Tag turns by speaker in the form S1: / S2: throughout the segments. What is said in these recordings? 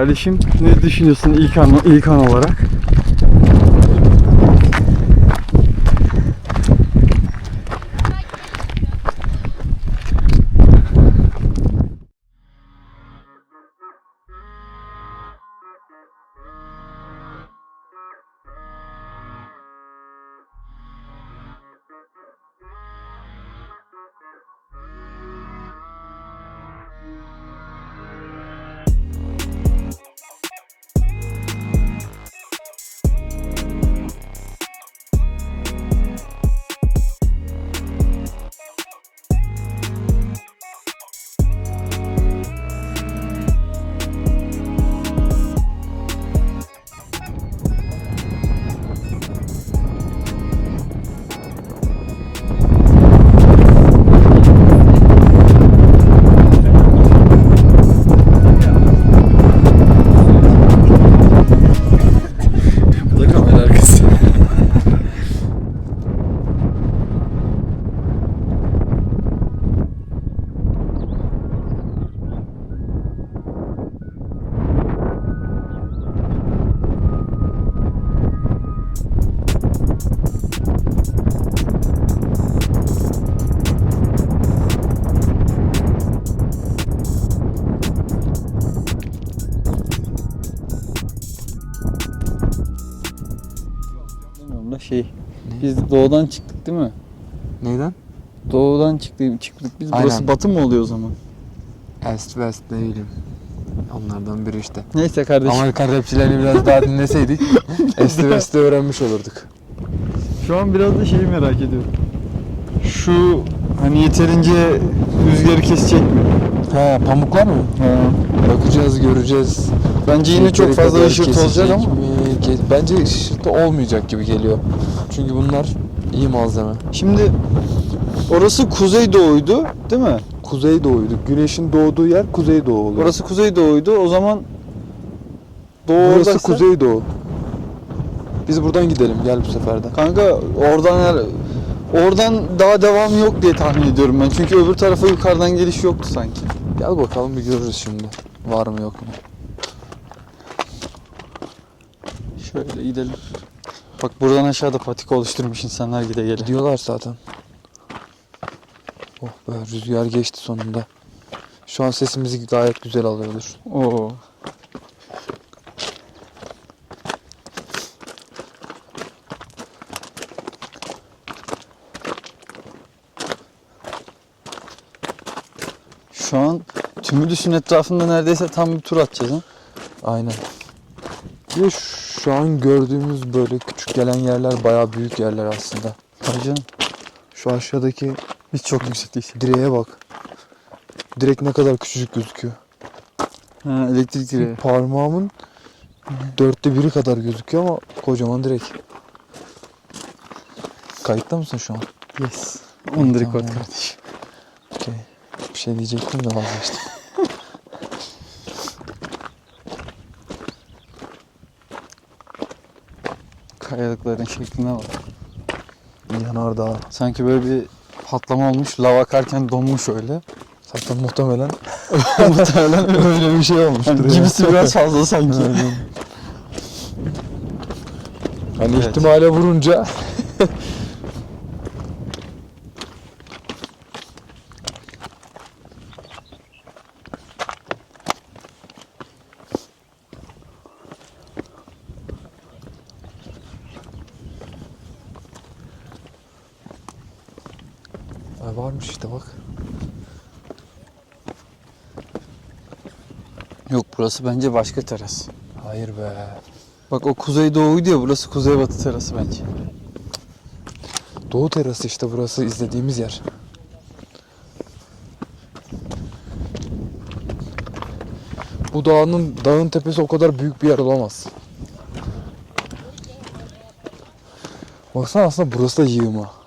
S1: Kardeşim ne düşünüyorsun ilk an, ilk an olarak? Doğudan çıktık değil mi?
S2: Neyden?
S1: Doğudan çıktık, çıktık biz.
S2: Aynen.
S1: Burası batı mı oluyor o zaman?
S2: East West ne bileyim. Onlardan biri işte.
S1: Neyse kardeşim.
S2: Amerikan rapçilerini biraz daha dinleseydik East West'i öğrenmiş olurduk.
S1: Şu an biraz da şeyi merak ediyorum. Şu hani yeterince rüzgarı kesecek mi?
S2: He pamuklar mı?
S1: Ha.
S2: Bakacağız göreceğiz.
S1: Bence yine çok fazla
S2: kadar
S1: ışırt olacak ama.
S2: mi? Bence ışırtı olmayacak gibi geliyor. Çünkü bunlar iyi malzeme.
S1: Şimdi orası kuzeydoğuydu değil mi?
S2: Kuzeydoğuydu. Güneşin doğduğu yer kuzeydoğu oluyor.
S1: Orası kuzeydoğuydu. O zaman doğu
S2: Burası
S1: oradaysa-
S2: kuzeydoğu. Biz buradan gidelim gel bu sefer de.
S1: Kanka oradan her oradan daha devam yok diye tahmin ediyorum ben. Çünkü öbür tarafa yukarıdan geliş yoktu sanki.
S2: Gel bakalım bir görürüz şimdi. Var mı yok mu?
S1: Şöyle gidelim. Bak buradan aşağıda patika oluşturmuş insanlar gide gele.
S2: Gidiyorlar zaten. Oh be rüzgar geçti sonunda. Şu an sesimizi gayet güzel alıyordur.
S1: Oo. Şu an Tümülüs'ün etrafında neredeyse tam bir tur atacağız ha.
S2: Aynen. Bir şu an gördüğümüz böyle küçük gelen yerler bayağı büyük yerler aslında.
S1: Tabii canım.
S2: Şu aşağıdaki
S1: Biz çok yüksekteyiz.
S2: direğe bak. Direk ne kadar küçücük gözüküyor.
S1: Ha, elektrik direği.
S2: Parmağımın dörtte biri kadar gözüküyor ama kocaman direk. Kayıtta mısın şu an?
S1: Yes. On record
S2: Tamam.
S1: kardeşim.
S2: Okey. Bir şey diyecektim de vazgeçtim.
S1: Kayalıkların şekline bak.
S2: Yanardağ.
S1: Sanki böyle bir patlama olmuş. Lav akarken donmuş öyle.
S2: Zaten muhtemelen
S1: Muhtemelen
S2: öyle bir şey olmuştur.
S1: Yani
S2: ya.
S1: gibisi biraz fazla sanki.
S2: Hani
S1: Evet.
S2: ihtimale vurunca Ay varmış işte bak.
S1: Yok burası bence başka teras.
S2: Hayır be.
S1: Bak o kuzeydoğuydu ya burası kuzeybatı terası bence.
S2: Doğu terası işte burası izlediğimiz yer. Bu dağın dağın tepesi o kadar büyük bir yer olamaz. Baksana aslında burası da yığma.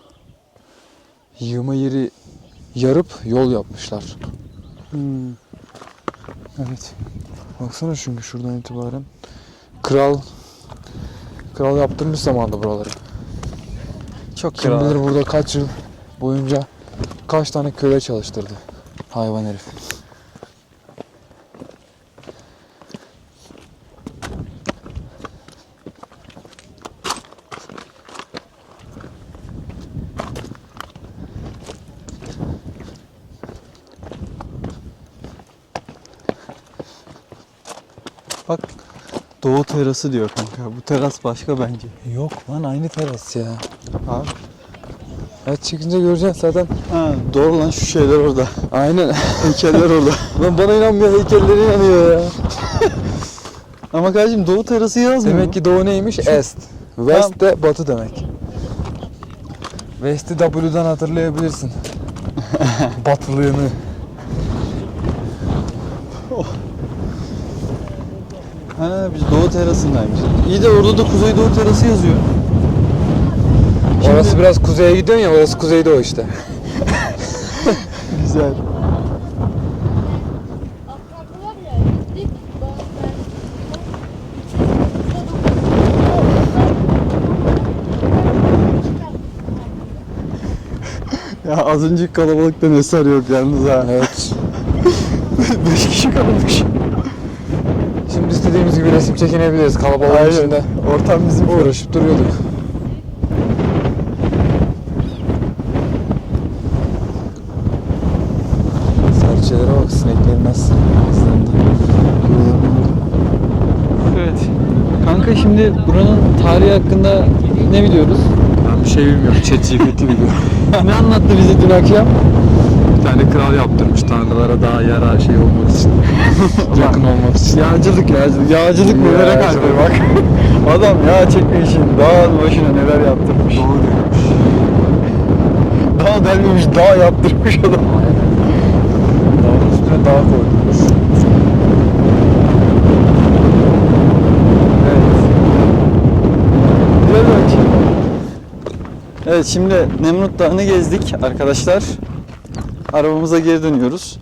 S2: Yığma yeri yarıp yol yapmışlar.
S1: Hmm. Evet.
S2: Baksana çünkü şuradan itibaren kral kral yaptırmış zamanında buraları.
S1: Çok
S2: Kim
S1: kral.
S2: bilir burada kaç yıl boyunca kaç tane köle çalıştırdı hayvan herif.
S1: Bak Doğu terası diyor kanka. Bu teras başka bence.
S2: Yok lan aynı teras ya.
S1: Abi.
S2: Evet çıkınca göreceksin zaten.
S1: Ha, doğru lan şu şeyler orada.
S2: Aynen.
S1: Heykeller orada.
S2: Lan bana inanmıyor heykelleri inanıyor ya.
S1: Ama kardeşim Doğu terası yazmıyor.
S2: Demek ki doğu neymiş? Est. West de batı demek. West'i W'dan hatırlayabilirsin. Batılığını.
S1: Ha biz Doğu terasındaymış. İyi de orada da Kuzey Doğu terası yazıyor.
S2: Orası biraz kuzeye gidiyorsun ya orası kuzeydoğu işte.
S1: Güzel.
S3: Ya,
S1: az önceki kalabalıktan eser yok yalnız ha.
S2: Evet.
S1: 5 kişi kalmış.
S2: İstediğimiz gibi resim çekinebiliriz kalabalığın içinde.
S1: Ortam bizim.
S2: Uğraşıp duruyorduk. Serçelere bak sineklerin nasıl ağızlarında.
S1: Evet. Kanka şimdi buranın tarihi hakkında ne biliyoruz?
S2: Ben bir şey bilmiyorum. ChatGPT biliyor.
S1: ne anlattı bize dün akşam?
S2: Bir tane kral yaptırmış tanrılara daha yara şey olmak için. Yakın olmak için.
S1: Yağcılık yağcılık. Yağcılık nelere kalkıyor bak. Adam yağ çekmek için dağın başına neler yaptırmış.
S2: Doğru diyormuş.
S1: Dağ delmemiş dağ yaptırmış adam.
S2: Dağın üstüne dağ.
S1: Evet. Açı. Evet şimdi Nemrut Dağı'nı gezdik arkadaşlar. Arabamıza geri dönüyoruz.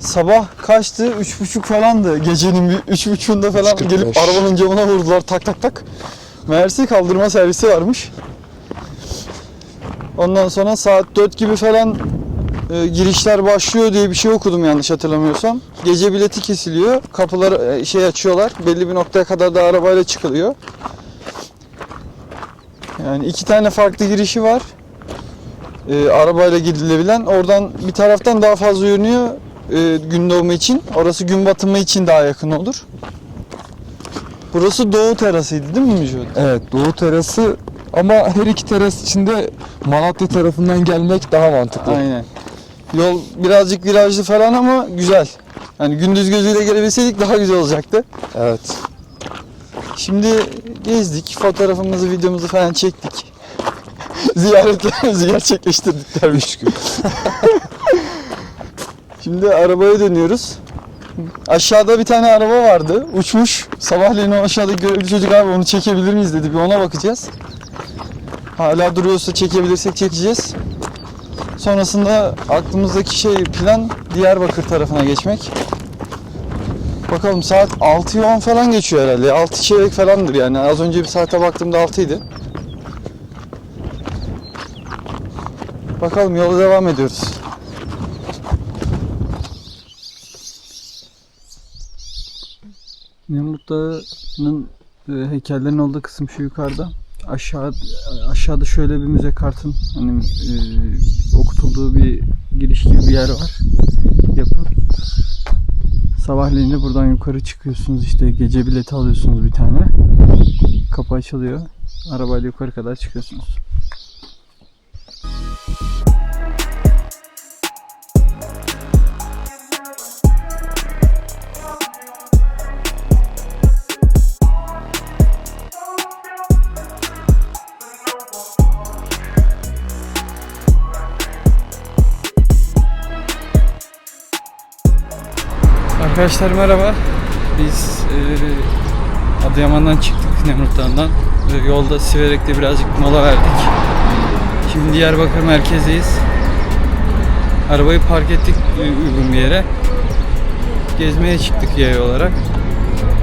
S1: Sabah kaçtı? Üç buçuk falandı. Gecenin bir üç buçuğunda falan
S2: 3.45.
S1: gelip arabanın camına vurdular tak tak tak. Meğerse kaldırma servisi varmış. Ondan sonra saat 4 gibi falan e, girişler başlıyor diye bir şey okudum yanlış hatırlamıyorsam. Gece bileti kesiliyor. Kapıları e, şey açıyorlar. Belli bir noktaya kadar da arabayla çıkılıyor. Yani iki tane farklı girişi var. E, arabayla gidilebilen. Oradan bir taraftan daha fazla yönüyor e, gün doğumu için. Orası gün batımı için daha yakın olur. Burası doğu terasıydı değil mi Müjdat?
S2: Evet doğu terası ama her iki teras içinde Malatya tarafından gelmek daha mantıklı.
S1: Aynen. Yol birazcık virajlı falan ama güzel. Yani gündüz gözüyle gelebilseydik daha güzel olacaktı.
S2: Evet.
S1: Şimdi gezdik, fotoğrafımızı, videomuzu falan çektik. Ziyaretlerimizi gerçekleştirdik.
S2: Üç gün.
S1: Şimdi arabaya dönüyoruz. Aşağıda bir tane araba vardı. Uçmuş. Sabahleyin o aşağıdaki görevli çocuk abi onu çekebilir miyiz dedi. Bir ona bakacağız. Hala duruyorsa çekebilirsek çekeceğiz. Sonrasında aklımızdaki şey plan Diyarbakır tarafına geçmek. Bakalım saat 6'yı 10 falan geçiyor herhalde. 6 çeyrek falandır yani. Az önce bir saate baktığımda 6 idi. Bakalım yola devam ediyoruz. Nemrut Dağı'nın e, heykellerin olduğu kısım şu yukarıda. Aşağı aşağıda şöyle bir müze kartın hani e, okutulduğu bir giriş gibi bir yer var. Yapı. Sabahleyin de buradan yukarı çıkıyorsunuz işte gece bileti alıyorsunuz bir tane. Kapı açılıyor. Arabayla yukarı kadar çıkıyorsunuz. Arkadaşlar merhaba. Biz e, Adıyaman'dan çıktık Nemrut Dağı'ndan. E, yolda Siverek'te birazcık mola verdik. Şimdi Diyarbakır merkezdeyiz. Arabayı park ettik e, uygun bir yere. Gezmeye çıktık yaya olarak.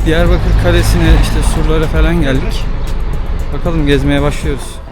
S1: Diyarbakır Kalesi'ne işte surlara falan geldik. Bakalım gezmeye başlıyoruz.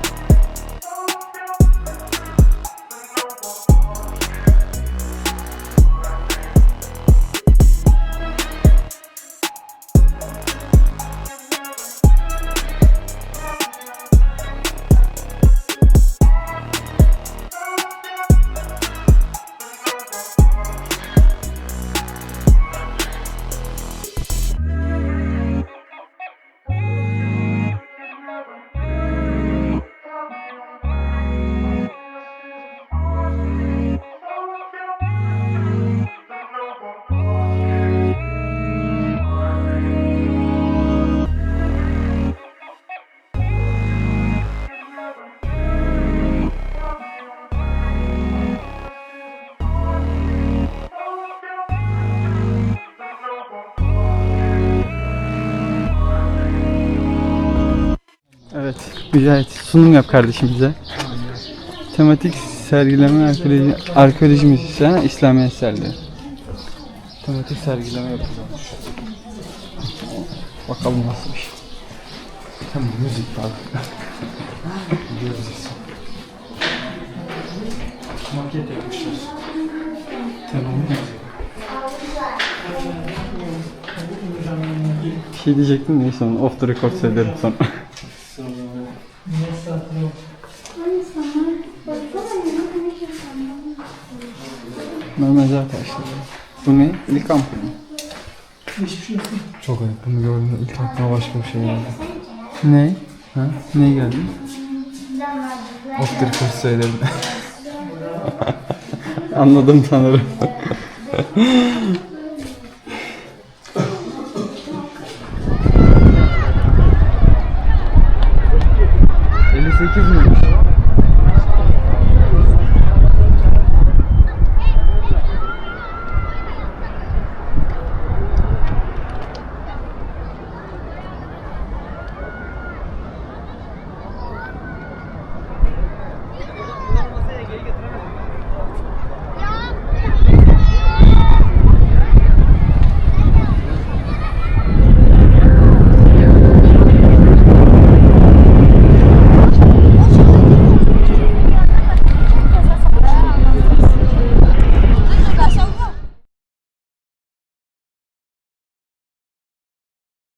S1: Mücahit sunum yap kardeşim bize. Tematik sergileme arkeoloji, arkeoloji müzisyen İslami eserleri. Tematik sergileme yapılmış. Bakalım nasılmış.
S2: Hem müzik var.
S1: Maket yapmışlar. Tamam. Bir şey diyecektim neyse onu off the record söylerim sonra. Normal zaten işte. Bu ne? İlk ampul mü?
S2: Çok ayıp. Bunu gördüğümde ilk aklıma başka bir şey geldi.
S1: Ne? Ha? Ne geldi?
S2: Of bir kurs söyledim.
S1: Anladım sanırım.